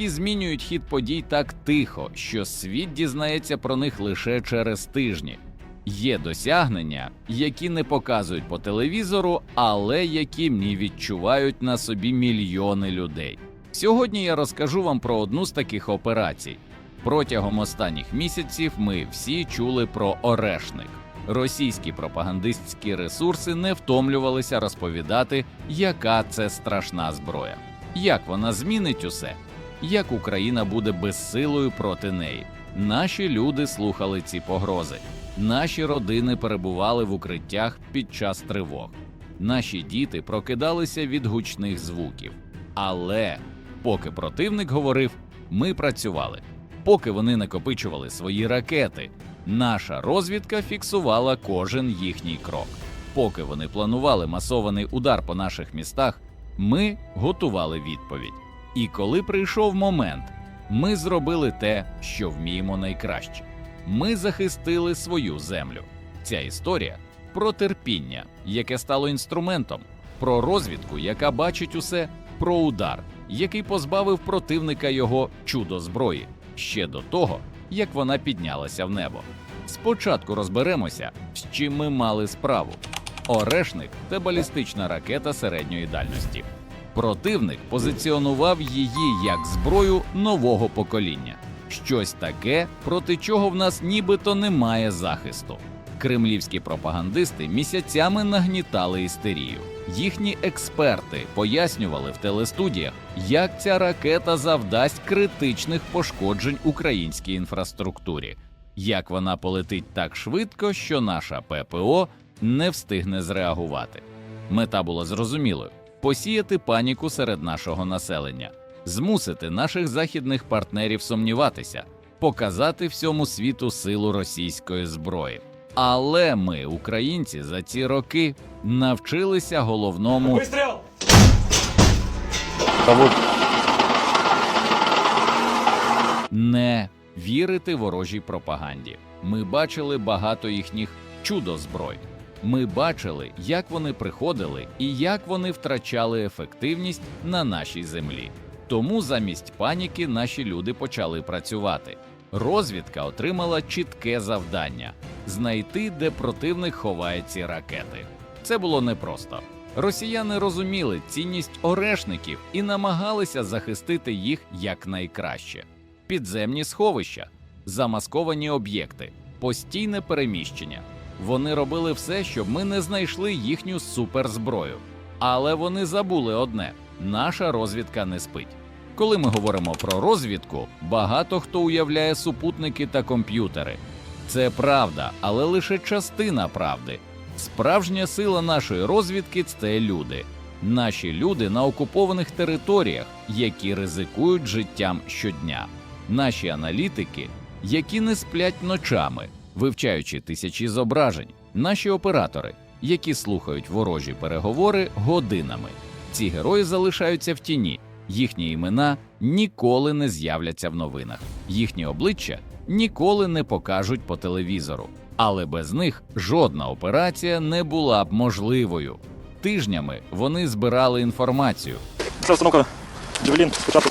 які змінюють хід подій так тихо, що світ дізнається про них лише через тижні. Є досягнення, які не показують по телевізору, але які мені відчувають на собі мільйони людей. Сьогодні я розкажу вам про одну з таких операцій. Протягом останніх місяців ми всі чули про орешник. Російські пропагандистські ресурси не втомлювалися розповідати, яка це страшна зброя, як вона змінить усе, як Україна буде безсилою проти неї. Наші люди слухали ці погрози. Наші родини перебували в укриттях під час тривог. Наші діти прокидалися від гучних звуків. Але поки противник говорив, ми працювали. Поки вони накопичували свої ракети, наша розвідка фіксувала кожен їхній крок. Поки вони планували масований удар по наших містах, ми готували відповідь. І коли прийшов момент, ми зробили те, що вміємо найкраще. Ми захистили свою землю. Ця історія про терпіння, яке стало інструментом, про розвідку, яка бачить усе, про удар, який позбавив противника його чудо зброї ще до того, як вона піднялася в небо. Спочатку розберемося, з чим ми мали справу. Орешник це балістична ракета середньої дальності. Противник позиціонував її як зброю нового покоління, щось таке, проти чого в нас нібито немає захисту. Кремлівські пропагандисти місяцями нагнітали істерію. Їхні експерти пояснювали в телестудіях, як ця ракета завдасть критичних пошкоджень українській інфраструктурі, як вона полетить так швидко, що наша ППО не встигне зреагувати. Мета була зрозумілою посіяти паніку серед нашого населення, змусити наших західних партнерів сумніватися, показати всьому світу силу російської зброї. Але ми, українці, за ці роки навчилися головному Выстрел! не вірити ворожій пропаганді. Ми бачили багато їхніх чудо-зброй. Ми бачили, як вони приходили і як вони втрачали ефективність на нашій землі. Тому замість паніки наші люди почали працювати. Розвідка отримала чітке завдання знайти, де противник ховає ці ракети. Це було непросто. Росіяни розуміли цінність орешників і намагалися захистити їх якнайкраще. Підземні сховища, замасковані об'єкти, постійне переміщення. Вони робили все, щоб ми не знайшли їхню суперзброю. Але вони забули одне: наша розвідка не спить. Коли ми говоримо про розвідку, багато хто уявляє супутники та комп'ютери. Це правда, але лише частина правди. Справжня сила нашої розвідки це люди. Наші люди на окупованих територіях, які ризикують життям щодня. Наші аналітики, які не сплять ночами, вивчаючи тисячі зображень, наші оператори, які слухають ворожі переговори годинами. Ці герої залишаються в тіні. Їхні імена ніколи не з'являться в новинах, їхні обличчя ніколи не покажуть по телевізору. Але без них жодна операція не була б можливою. Тижнями вони збирали інформацію, Це установка Джавелін, спочатку.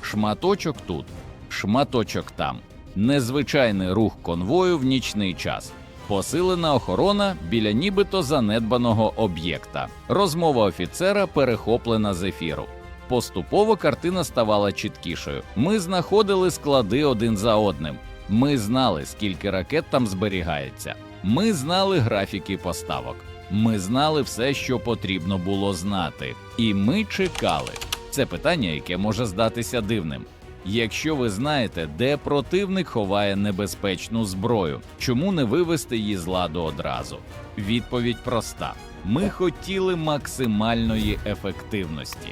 шматочок тут, шматочок там, незвичайний рух конвою в нічний час, посилена охорона біля нібито занедбаного об'єкта, розмова офіцера перехоплена з ефіру. Поступово картина ставала чіткішою. Ми знаходили склади один за одним. Ми знали, скільки ракет там зберігається. Ми знали графіки поставок. Ми знали все, що потрібно було знати. І ми чекали. Це питання, яке може здатися дивним. Якщо ви знаєте, де противник ховає небезпечну зброю, чому не вивести її з ладу одразу? Відповідь проста: ми хотіли максимальної ефективності.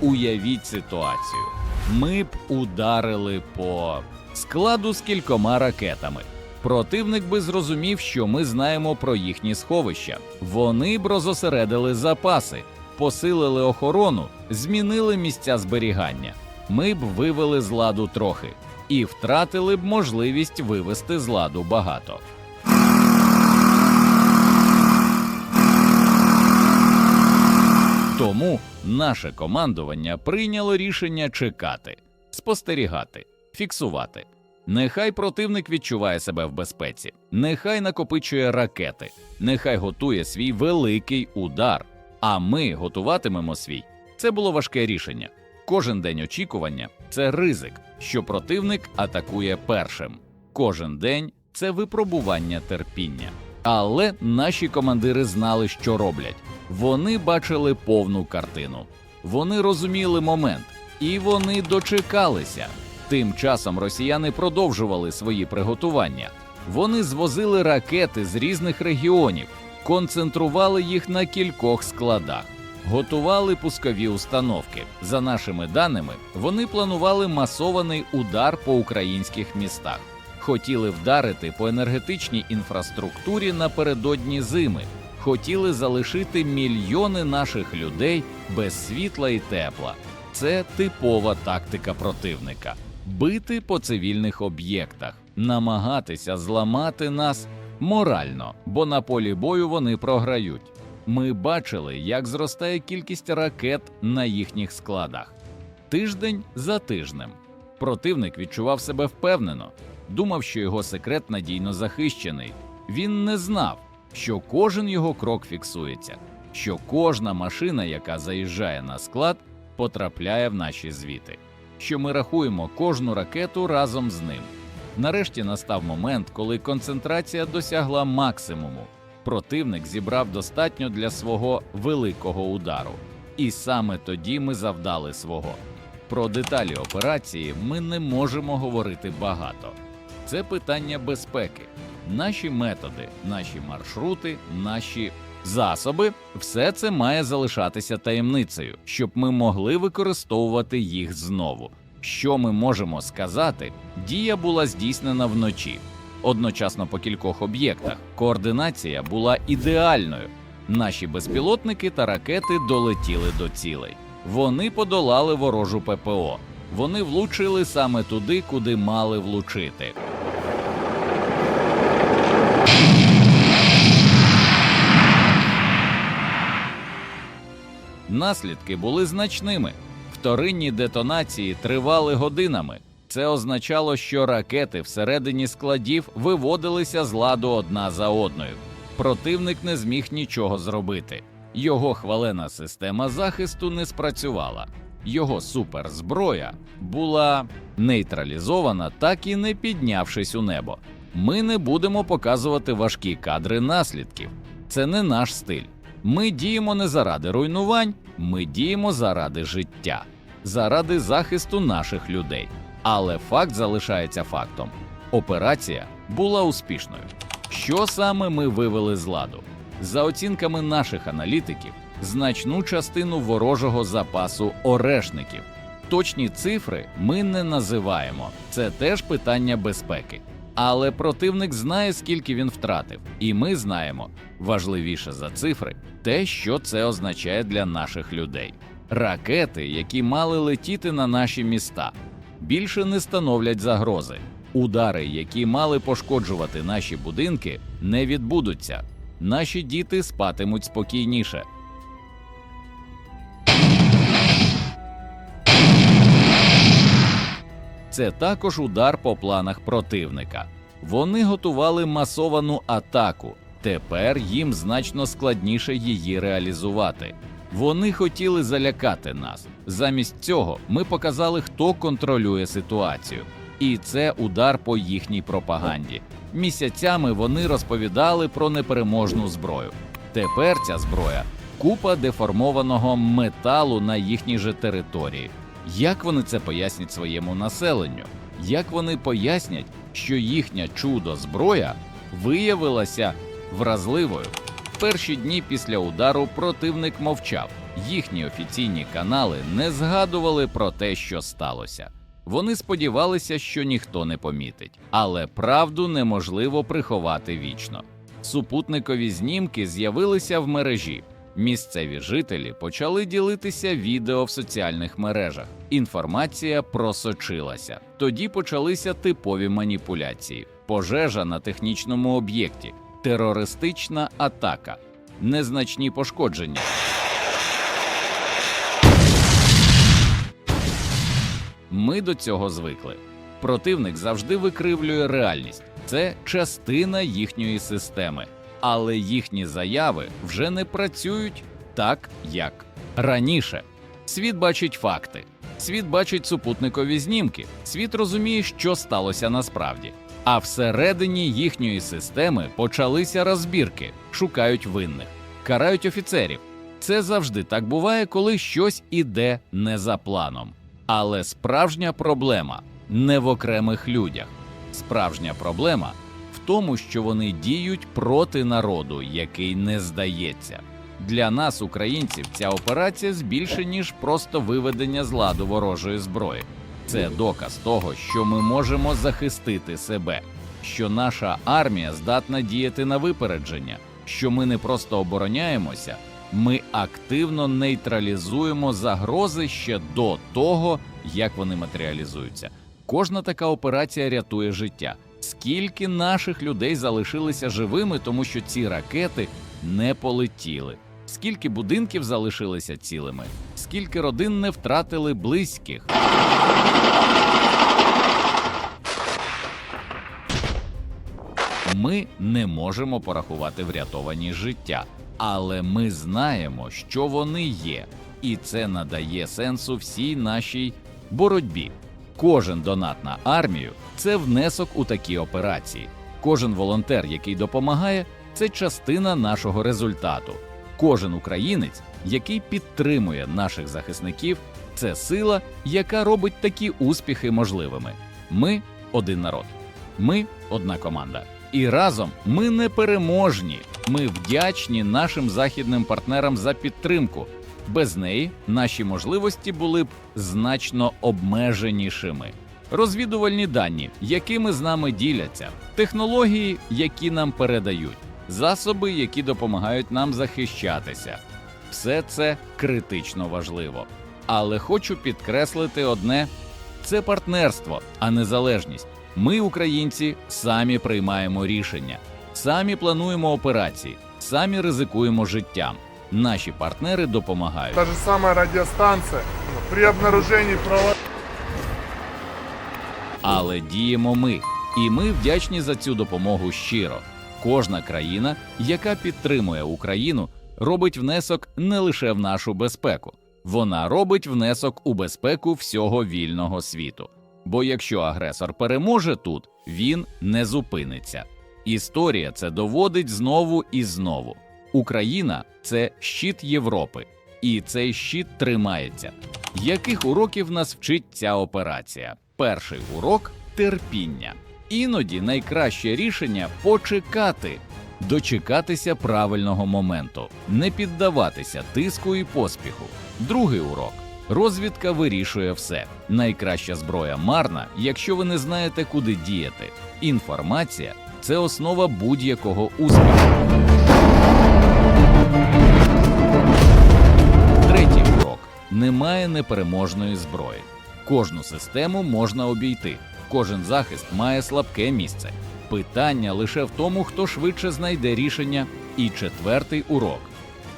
Уявіть ситуацію: ми б ударили по складу з кількома ракетами. Противник би зрозумів, що ми знаємо про їхні сховища. Вони б розосередили запаси, посилили охорону, змінили місця зберігання. Ми б вивели з ладу трохи і втратили б можливість вивести з ладу багато. Тому наше командування прийняло рішення чекати, спостерігати, фіксувати. Нехай противник відчуває себе в безпеці, нехай накопичує ракети, нехай готує свій великий удар. А ми готуватимемо свій. Це було важке рішення. Кожен день очікування це ризик, що противник атакує першим. Кожен день це випробування терпіння. Але наші командири знали, що роблять. Вони бачили повну картину. Вони розуміли момент, і вони дочекалися. Тим часом росіяни продовжували свої приготування. Вони звозили ракети з різних регіонів, концентрували їх на кількох складах, готували пускові установки. За нашими даними, вони планували масований удар по українських містах, хотіли вдарити по енергетичній інфраструктурі напередодні зими, хотіли залишити мільйони наших людей без світла і тепла. Це типова тактика противника бити по цивільних об'єктах, намагатися зламати нас морально, бо на полі бою вони програють. Ми бачили, як зростає кількість ракет на їхніх складах. Тиждень за тижнем. Противник відчував себе впевнено, думав, що його секрет надійно захищений. Він не знав, що кожен його крок фіксується, що кожна машина, яка заїжджає на склад, потрапляє в наші звіти, що ми рахуємо кожну ракету разом з ним. Нарешті настав момент, коли концентрація досягла максимуму. Противник зібрав достатньо для свого великого удару, і саме тоді ми завдали свого. Про деталі операції ми не можемо говорити багато. Це питання безпеки. Наші методи, наші маршрути, наші засоби все це має залишатися таємницею, щоб ми могли використовувати їх знову. Що ми можемо сказати? Дія була здійснена вночі, одночасно по кількох об'єктах. Координація була ідеальною. Наші безпілотники та ракети долетіли до цілей. Вони подолали ворожу ППО. Вони влучили саме туди, куди мали влучити. Наслідки були значними. Вторинні детонації тривали годинами. Це означало, що ракети всередині складів виводилися з ладу одна за одною. Противник не зміг нічого зробити. Його хвалена система захисту не спрацювала. Його суперзброя була нейтралізована, так і не піднявшись у небо. Ми не будемо показувати важкі кадри наслідків. Це не наш стиль. Ми діємо не заради руйнувань, ми діємо заради життя, заради захисту наших людей. Але факт залишається фактом: операція була успішною. Що саме ми вивели з ладу? За оцінками наших аналітиків, значну частину ворожого запасу орешників. Точні цифри ми не називаємо. Це теж питання безпеки. Але противник знає, скільки він втратив, і ми знаємо важливіше за цифри те, що це означає для наших людей. Ракети, які мали летіти на наші міста, більше не становлять загрози. Удари, які мали пошкоджувати наші будинки, не відбудуться. Наші діти спатимуть спокійніше. Це також удар по планах противника. Вони готували масовану атаку. Тепер їм значно складніше її реалізувати. Вони хотіли залякати нас. Замість цього ми показали, хто контролює ситуацію. І це удар по їхній пропаганді. Місяцями вони розповідали про непереможну зброю. Тепер ця зброя купа деформованого металу на їхній же території. Як вони це пояснять своєму населенню? Як вони пояснять, що їхня чудо зброя виявилася вразливою? Перші дні після удару противник мовчав. Їхні офіційні канали не згадували про те, що сталося. Вони сподівалися, що ніхто не помітить, але правду неможливо приховати вічно. Супутникові знімки з'явилися в мережі. Місцеві жителі почали ділитися відео в соціальних мережах. Інформація просочилася. Тоді почалися типові маніпуляції: пожежа на технічному об'єкті, терористична атака, незначні пошкодження. Ми до цього звикли. Противник завжди викривлює реальність, це частина їхньої системи, але їхні заяви вже не працюють так, як раніше. Світ бачить факти, світ бачить супутникові знімки, світ розуміє, що сталося насправді. А всередині їхньої системи почалися розбірки, шукають винних, карають офіцерів. Це завжди так буває, коли щось іде не за планом. Але справжня проблема не в окремих людях. Справжня проблема в тому, що вони діють проти народу, який не здається. Для нас, українців, ця операція збільше ніж просто виведення з ладу ворожої зброї. Це доказ того, що ми можемо захистити себе, що наша армія здатна діяти на випередження, що ми не просто обороняємося, ми активно нейтралізуємо загрози ще до того, як вони матеріалізуються. Кожна така операція рятує життя. Скільки наших людей залишилися живими, тому що ці ракети не полетіли. Скільки будинків залишилися цілими, скільки родин не втратили близьких. Ми не можемо порахувати врятовані життя, але ми знаємо, що вони є, і це надає сенсу всій нашій боротьбі. Кожен донат на армію це внесок у такі операції. Кожен волонтер, який допомагає, це частина нашого результату. Кожен українець, який підтримує наших захисників, це сила, яка робить такі успіхи можливими. Ми один народ, ми одна команда. І разом ми не переможні. Ми вдячні нашим західним партнерам за підтримку. Без неї наші можливості були б значно обмеженішими. Розвідувальні дані, якими з нами діляться, технології, які нам передають, засоби, які допомагають нам захищатися. Все це критично важливо. Але хочу підкреслити одне: це партнерство, а не залежність. Ми, українці, самі приймаємо рішення, самі плануємо операції, самі ризикуємо життям. Наші партнери допомагають. Та же самая радиостанция при обнаружении права... Але діємо ми, і ми вдячні за цю допомогу щиро. Кожна країна, яка підтримує Україну, робить внесок не лише в нашу безпеку, вона робить внесок у безпеку всього вільного світу. Бо якщо агресор переможе тут, він не зупиниться. Історія це доводить знову і знову. Україна це щит Європи, і цей щит тримається. Яких уроків нас вчить ця операція? Перший урок терпіння. Іноді найкраще рішення почекати, дочекатися правильного моменту, не піддаватися тиску і поспіху. Другий урок. Розвідка вирішує все. Найкраща зброя марна, якщо ви не знаєте, куди діяти. Інформація це основа будь-якого успіху. Третій урок немає непереможної зброї. Кожну систему можна обійти. Кожен захист має слабке місце. Питання лише в тому, хто швидше знайде рішення. І четвертий урок: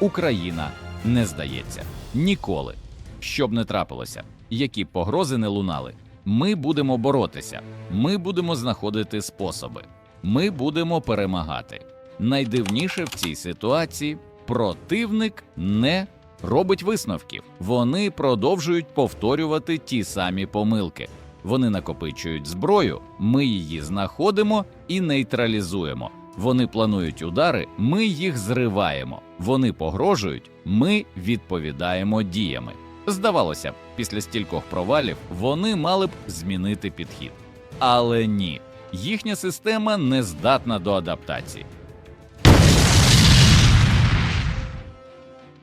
Україна не здається ніколи. Щоб не трапилося, які погрози не лунали, ми будемо боротися, ми будемо знаходити способи, ми будемо перемагати. Найдивніше в цій ситуації противник не робить висновків. Вони продовжують повторювати ті самі помилки. Вони накопичують зброю, ми її знаходимо і нейтралізуємо. Вони планують удари, ми їх зриваємо. Вони погрожують, ми відповідаємо діями. Здавалося б, після стількох провалів вони мали б змінити підхід. Але ні, їхня система не здатна до адаптації.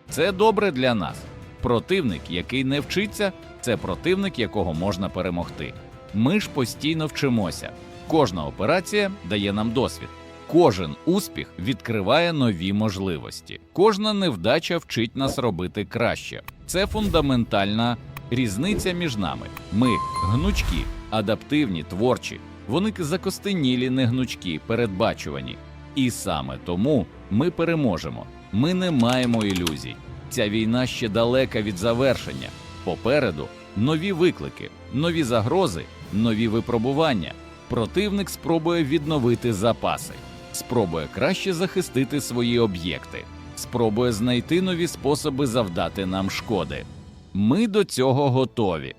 Це добре для нас. Противник, який не вчиться, це противник, якого можна перемогти. Ми ж постійно вчимося. Кожна операція дає нам досвід. Кожен успіх відкриває нові можливості. Кожна невдача вчить нас робити краще. Це фундаментальна різниця між нами. Ми гнучкі, адаптивні, творчі. Вони закостенілі, не гнучкі, передбачувані. І саме тому ми переможемо. Ми не маємо ілюзій. Ця війна ще далека від завершення. Попереду нові виклики, нові загрози, нові випробування. Противник спробує відновити запаси, спробує краще захистити свої об'єкти, спробує знайти нові способи завдати нам шкоди. Ми до цього готові.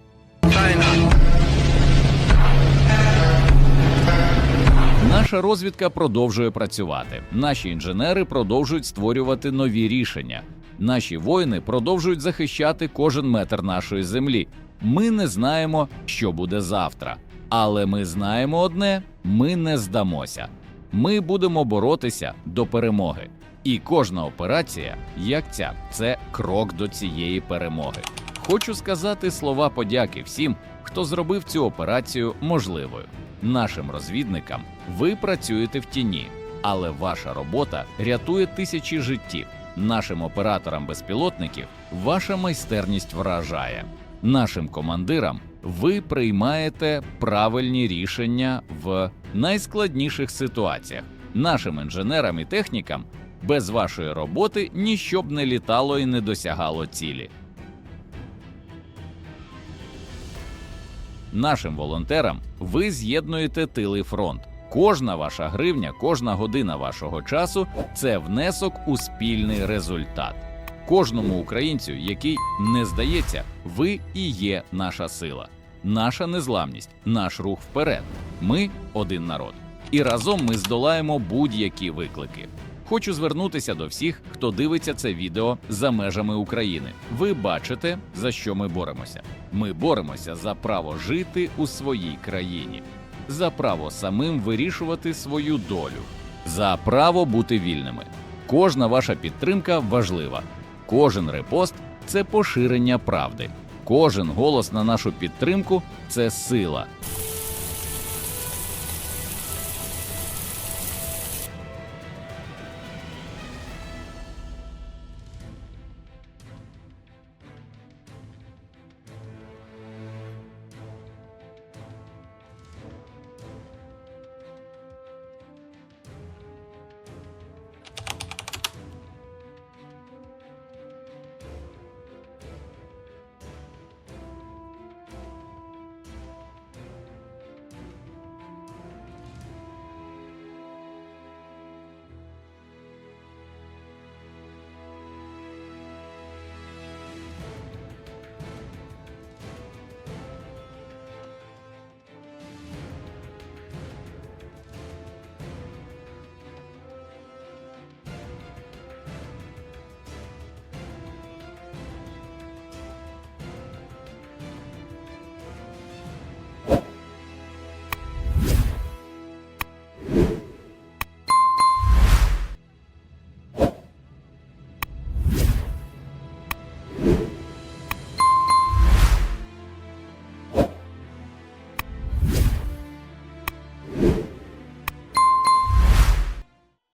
Наша розвідка продовжує працювати. Наші інженери продовжують створювати нові рішення. Наші воїни продовжують захищати кожен метр нашої землі. Ми не знаємо, що буде завтра, але ми знаємо одне: ми не здамося. Ми будемо боротися до перемоги. І кожна операція, як ця, це крок до цієї перемоги. Хочу сказати слова подяки всім, хто зробив цю операцію можливою. Нашим розвідникам ви працюєте в тіні, але ваша робота рятує тисячі життів. Нашим операторам безпілотників ваша майстерність вражає. Нашим командирам ви приймаєте правильні рішення в найскладніших ситуаціях. Нашим інженерам і технікам без вашої роботи ніщо б не літало і не досягало цілі. Нашим волонтерам ви з'єднуєте тили фронт. Кожна ваша гривня, кожна година вашого часу це внесок у спільний результат. Кожному українцю, який не здається, ви і є наша сила, наша незламність, наш рух вперед. Ми один народ. І разом ми здолаємо будь-які виклики. Хочу звернутися до всіх, хто дивиться це відео за межами України. Ви бачите, за що ми боремося. Ми боремося за право жити у своїй країні, за право самим вирішувати свою долю, за право бути вільними. Кожна ваша підтримка важлива. Кожен репост це поширення правди. Кожен голос на нашу підтримку це сила.